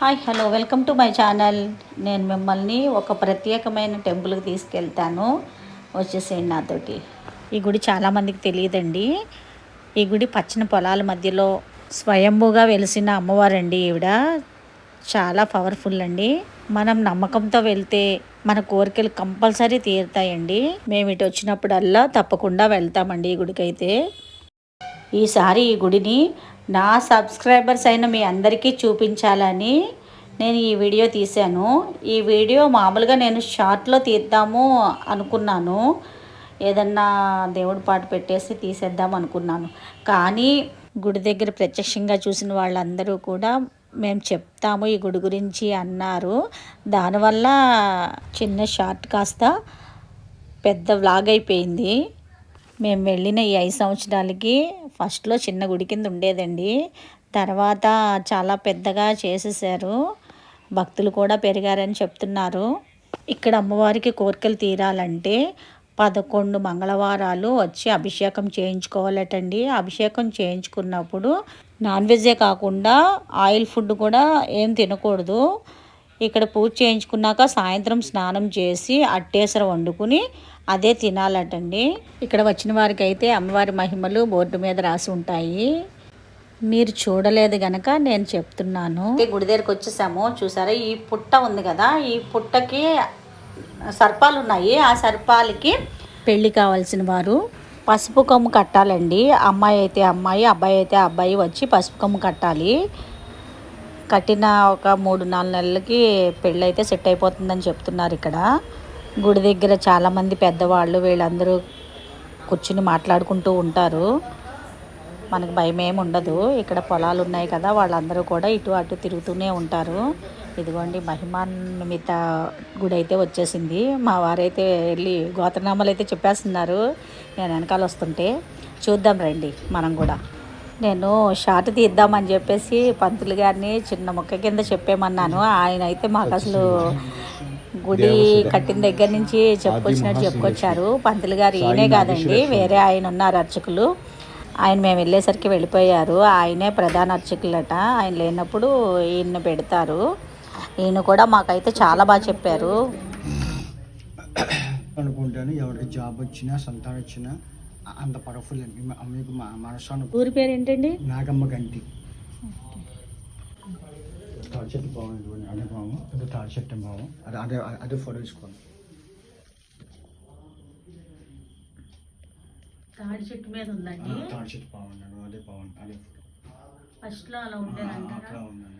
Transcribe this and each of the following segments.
Hi hello welcome to my channel. నేను మిమ్మల్ని ఒక ప్రత్యేకమైన టెంపుల్కి తీసుకెళ్తాను. వచ్చేసేయండి నాతోటి. ఈ గుడి చాలామందికి తెలియదండి. ఈ గుడి పచ్చని పొలాల మధ్యలో స్వయంభూగా వెలిసిన అమ్మవారండి ఈవిడ. చాలా పవర్ఫుల్ అండి. మనం నమ్మకంతో వెళ్తే మన కోరికలు కంపల్సరీ తీరుతాయండి. మేము ఇటు వచ్చినప్పుడల్లా తప్పకుండా వెళ్తామండి ఈ గుడికి అయితే ఈసారి ఈ గుడిని నా సబ్స్క్రైబర్స్ అయిన మీ అందరికీ చూపించాలని నేను ఈ వీడియో తీశాను. ఈ వీడియో మామూలుగా నేను షార్ట్లో తీద్దాము అనుకున్నాను. ఏదన్నా దేవుడి పాట పెట్టేసి తీసేద్దాం అనుకున్నాను. కానీ గుడి దగ్గర ప్రత్యక్షంగా చూసిన వాళ్ళందరూ కూడా మేము చెప్తాము ఈ గుడి గురించి అన్నారు. దానివల్ల చిన్న షార్ట్ కాస్త పెద్ద వ్లాగ్ అయిపోయింది. మేము వెళ్ళిన ఈ ఐదు సంవత్సరాలకి ఫస్ట్లో చిన్న గుడి కింద ఉండేదండి. తర్వాత చాలా పెద్దగా చేసేసారు భక్తులు కూడా పెరిగారని చెప్తున్నారు. ఇక్కడ అమ్మవారికి కోరికలు తీరాలంటే పదకొండు మంగళవారాలు వచ్చి అభిషేకం చేయించుకోవాలటండి. అభిషేకం చేయించుకున్నప్పుడు నాన్ వెజే కాకుండా ఆయిల్ ఫుడ్ కూడా ఏం తినకూడదు. ఇక్కడ పూజ చేయించుకున్నాక సాయంత్రం స్నానం చేసి అట్టేసర వండుకుని అదే తినాలటండి. ఇక్కడ వచ్చిన వారికి అయితే అమ్మవారి మహిమలు బోర్డు మీద రాసి ఉంటాయి. మీరు చూడలేదు గనక నేను చెప్తున్నాను. గుడి దగ్గరకు వచ్చేసాము. చూసారా? ఈ పుట్ట ఉంది కదా? ఈ పుట్టకి సర్పాలు ఉన్నాయి. ఆ సర్పాలకి పెళ్ళి కావాల్సిన వారు పసుపు కొమ్ము కట్టాలండి. అమ్మాయి అయితే అమ్మాయి అబ్బాయి అయితే అబ్బాయి వచ్చి పసుపు కొమ్ము కట్టాలి. కట్టిన ఒక మూడు నాలుగు నెలలకి పెళ్ళైతే సెట్ అయిపోతుందని చెప్తున్నారు ఇక్కడ. గుడి దగ్గర చాలామంది పెద్దవాళ్ళు వీళ్ళందరూ కూర్చుని మాట్లాడుకుంటూ ఉంటారు. మనకు భయం ఏమి ఉండదు. ఇక్కడ పొలాలు ఉన్నాయి కదా వాళ్ళందరూ కూడా ఇటు అటు తిరుగుతూనే ఉంటారు. ఇదిగోండి మహిమాన్విత గుడి అయితే వచ్చేసింది. మా వారైతే వెళ్ళి గోత్రనామాలు అయితే చెప్పేస్తున్నారు. నేను వెనకాల వస్తుంటే చూద్దాం రండి మనం కూడా. నేను షార్ట్ తీద్దామని చెప్పేసి పంతులు గారిని చిన్న ముక్క కింద చెప్పేమన్నాను. ఆయన అయితే మాకు అసలు గుడి కట్టిన దగ్గర నుంచి చెప్పుకొచ్చినట్టు చెప్పుకొచ్చారు. పంతులు గారు ఈయనే కాదండి వేరే ఆయన ఉన్నారు అర్చకులు. ఆయన మేము వెళ్ళేసరికి వెళ్ళిపోయారు. ఆయనే ప్రధాన అర్చకులట. ఆయన లేనప్పుడు ఈయన పెడతారు. ఈయన కూడా మాకైతే చాలా బాగా చెప్పారు. అనుకుంటాను ఎవరికి జాబ్ వచ్చినా సంతానం వచ్చినా అంత పవర్ఫుల్ అండి. మ- మీకు మా మనసు అను ఊరి పేరు ఏంటండి? నాగమ్మ గంటి. తాడి చెట్టు పాము ఇదిగోండి, అదే పాము ఇది తాడి చెట్టు పాము అదే అదే అదే ఫోటో తీసుకోండి. తాడి చెట్టు మీద ఉందండి. తాడి చెట్టు పాము అన్నాడు అదే పాము అదే. ఫస్ట్లో అలా ఫోటో అక్కడ ఉందండి.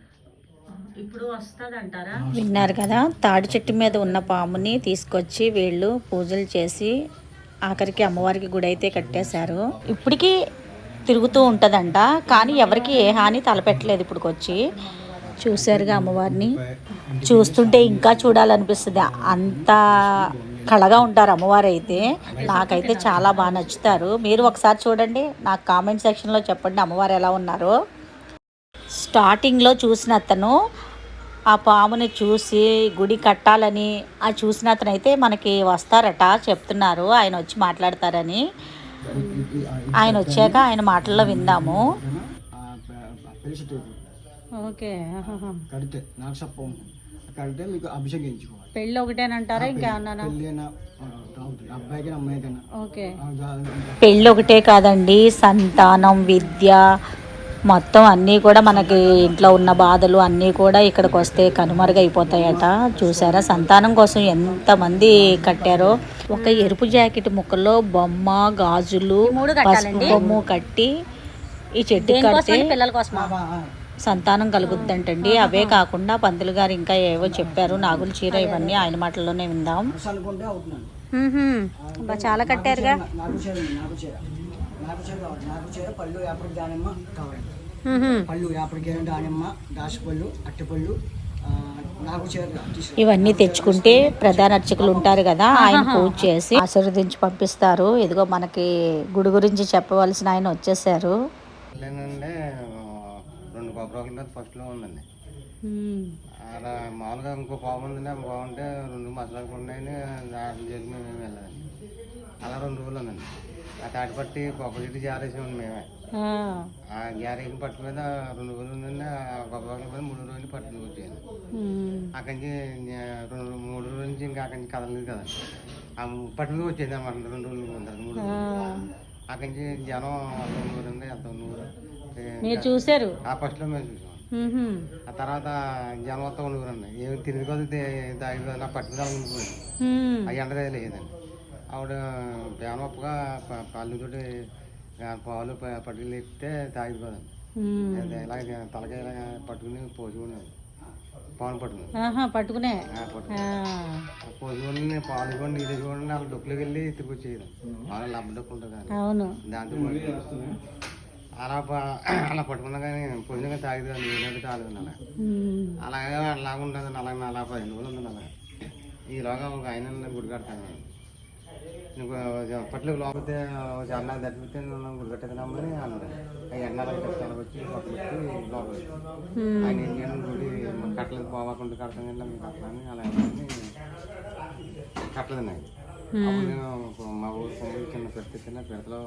ఇప్పుడు వస్తుంది విన్నారు కదా తాడి చెట్టు మీద ఉన్న పాముని తీసుకొచ్చి వీళ్ళు పూజలు చేసి ఆఖరికి అమ్మవారికి గుడి అయితే కట్టేశారు. ఇప్పటికీ తిరుగుతూ ఉంటుందంట కానీ ఎవరికి ఏ హాని తలపెట్టలేదు ఇప్పటికొచ్చి. చూశారుగా అమ్మవారిని. చూస్తుంటే ఇంకా చూడాలనిపిస్తుంది. అంత కళగా ఉంటారు అమ్మవారు అయితే నాకైతే చాలా బాగా నచ్చుతారు. మీరు ఒకసారి చూడండి నాకు కామెంట్ సెక్షన్లో చెప్పండి అమ్మవారు ఎలా ఉన్నారో. స్టార్టింగ్లో చూసిన అతను ఆ పాముని చూసి గుడి కట్టాలని ఆ చూసిన అతను అయితే మనకి వస్తారట చెప్తున్నారు. ఆయన వచ్చి మాట్లాడతారని. ఆయన వచ్చాక ఆయన మాటల్లో విందాము. ఓకే. కడితే కడితే మీకు ఒకటేనంటారా ఇంకేమన్నా పెళ్ళి ఒకటే కాదండి సంతానం విద్య మొత్తం అన్నీ కూడా మనకి ఇంట్లో ఉన్న బాధలు అన్నీ కూడా ఇక్కడికి వస్తే కనుమరుగైపోతాయట. చూసారా? సంతానం కోసం ఎంతమంది కట్టారో? ఒక ఎరుపు జాకెట్ ముక్కలో బొమ్మ గాజులు పసుపు బొమ్మ కట్టి ఈ చెట్టు కడితే పిల్లల కోసం సంతానం కలుగుద్దంటండి. అవే కాకుండా పంతులు గారు ఇంకా ఏవో చెప్పారు. నాగుల చీర ఇవన్నీ ఆయన మాటల్లోనే విందాం. మనసు అనుకుంటే అవుతున్నాను చాలా కట్టారుగా. నాకు చీర ఉంది, నాకు చీర నాకు చీర కావాలి. నాకు చీర పళ్ళు దానిమ్మ కావాలి. పళ్ళు యాపడికి దానిమ్మ దాసపళ్ళు అట్టపళ్ళు ఆ, నాకు చీర తీసుకు ఇవన్నీ తెచ్చుకుంటే ప్రధాన అర్చకులు ఉంటారు కదా ఆయన పూజ చేసి ఆశీర్వదించి పంపిస్తారు. ఇదిగో మనకి గుడి గురించి చెప్పవలసిన ఆయన వచ్చేసారు. రెండు ఫస్ట్లో ఉందండి. మామూలుగా ఇంకో పాము ఉందండి ఆ బాగుంటే రెండు మసాలాకున్నాయని దాని చేసి మేము వెళ్ళాలి అలా రెండు రోజులు ఉందండి ఆ తాటిపట్టి కొబ్బరి జారేసామండి మేమే ఆ. గ్యారేజ్ పట్టు మీద రెండు రోజులు ఉందండి ఆ కొబ్బరి మీద మూడు రోజులు పట్టుకుని వచ్చాను. అక్కడి నుంచి రెండు మూడు రోజుల నుంచి ఇంకా అక్కడి నుంచి కదలేదు కదా ఆ పట్టుకుని వచ్చేది అన్నమాట రెండు రోజులు ముందర మూడు. రోజులు అక్కడి నుంచి జనం నూరు ఉంది అంత నూరు మీరు చూశారు ఆ ఫస్ట్లో మేము చూసాం. ఆ తర్వాత జనం మొత్తం ఉండూరండి ఏమి తిరిగి కొద్ది దాగి నా పట్టుదల ఉండిపోయింది. ఆ ఎండ లేదండి. ఆవిడ పేనొప్పగా పళ్ళుతోటి పాలు పట్టుకుని ఎత్తితే తాగిది కదండి. ఇలాగ తలకాయ ఇలా పట్టుకుని పోసుకున్నాను పాలు పట్టుకుని. పట్టుకునే. పోసుకొని పాలు కూడా నీళ్ళు చూడండి వాళ్ళ డొక్కులోకి వెళ్ళి తిరిగి వచ్చేది. వాళ్ళ లబ్బ డొక్కు ఉంటుంది అవును. దాంతో అలా అలా పట్టుకున్నా కానీ తాగిది కానీ ఏదంటే తాగదు అలా ఉమ్. అలాగే అలాగ ఉంటుంది అలాగే అలా పదిహేను రోజులు ఉంటుంది అలా ఈలోగా ఒక ఆయన గుడి కడతాను. నీకు పట్లు లోపలితే అన్న దట్టితే గుడి కట్టేద్దామని అన్నాడు. ఎండలో వచ్చి పట్టు పెట్టి. లోపల. ఆయన ఏం చేయడం గుడి కట్టలేదు పోవకుండా కడతాం కదా మీకు కట్టాలని అలా అని కట్టలేదు నాకు. అప్పుడు నేను చిన్న పెడతలో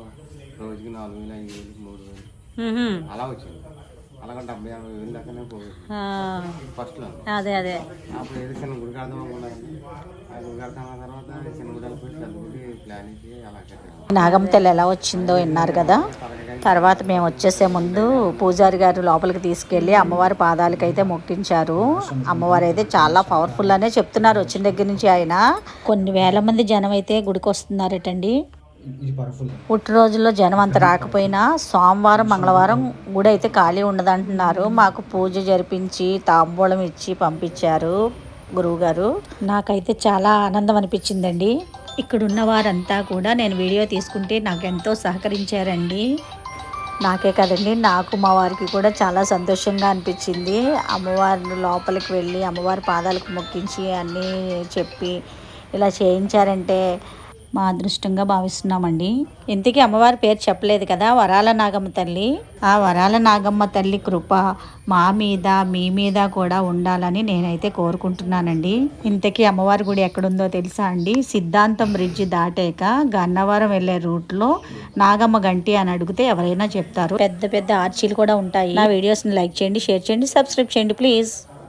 రోజుకి నాలుగు వేలు ఐదు వేలు మూడు వేలు. అలా వచ్చింది. అలాగే డెబ్బై యాభై వేలు దాకానే పోయింది. ఆ. ఫస్ట్లో అదే అదే. అప్పుడు ఏదో చిన్న గుడి కడదాం అనుకున్నాను. ఆ గుడి కడతాం తర్వాత చిన్న గుడి పెట్టి పెద్ద గుడి ప్లాన్ ఇచ్చి అలా కట్టాను. నాగమ్మ తెల్ల ఎలా వచ్చిందో విన్నారు కదా. తర్వాత మేము వచ్చేసే ముందు పూజారి గారు లోపలికి తీసుకెళ్ళి అమ్మవారి పాదాలకి అయితే మొక్కించారు. అమ్మవారు అయితే చాలా పవర్ఫుల్ అనే చెప్తున్నారు. వచ్చిన దగ్గర నుంచి ఆయన. కొన్ని వేల మంది జనం అయితే గుడికి వస్తున్నారటండి. ఇది పుట్టి రోజుల్లో జనం అంత రాకపోయినా సోమవారం మంగళవారం గుడి అయితే ఖాళీ ఉండదంటున్నారు. మాకు పూజ జరిపించి తాంబూలం ఇచ్చి పంపించారు గురువుగారు. నాకైతే చాలా ఆనందం అనిపించిందండి. ఇక్కడున్న వారంతా కూడా నేను వీడియో తీసుకుంటే నాకు ఎంతో సహకరించారండి. నాకే కదండి నాకు మా వారికి కూడా చాలా సంతోషంగా అనిపించింది. అమ్మవారిని లోపలికి వెళ్ళి అమ్మవారి పాదాలకు మొక్కించి అన్నీ చెప్పి ఇలా చేయించారంటే మా అదృష్టంగా భావిస్తున్నామండి. ఇంతకీ అమ్మవారి పేరు చెప్పలేదు కదా వరాల నాగమ్మ తల్లి. ఆ వరాల నాగమ్మ తల్లి కృప మా మీద మీ మీద కూడా ఉండాలని నేనైతే కోరుకుంటున్నానండి. ఇంతకీ అమ్మవారి గుడి ఎక్కడుందో తెలుసా అండి? సిద్ధాంతం బ్రిడ్జ్ దాటాక గన్నవరం వెళ్ళే రూట్లో నాగమ్మ గంటి అని అడిగితే ఎవరైనా చెప్తారు. పెద్ద పెద్ద ఆర్చీలు కూడా ఉంటాయి. నా వీడియోస్ని లైక్ చేయండి షేర్ చేయండి సబ్స్క్రైబ్ చేయండి ప్లీజ్.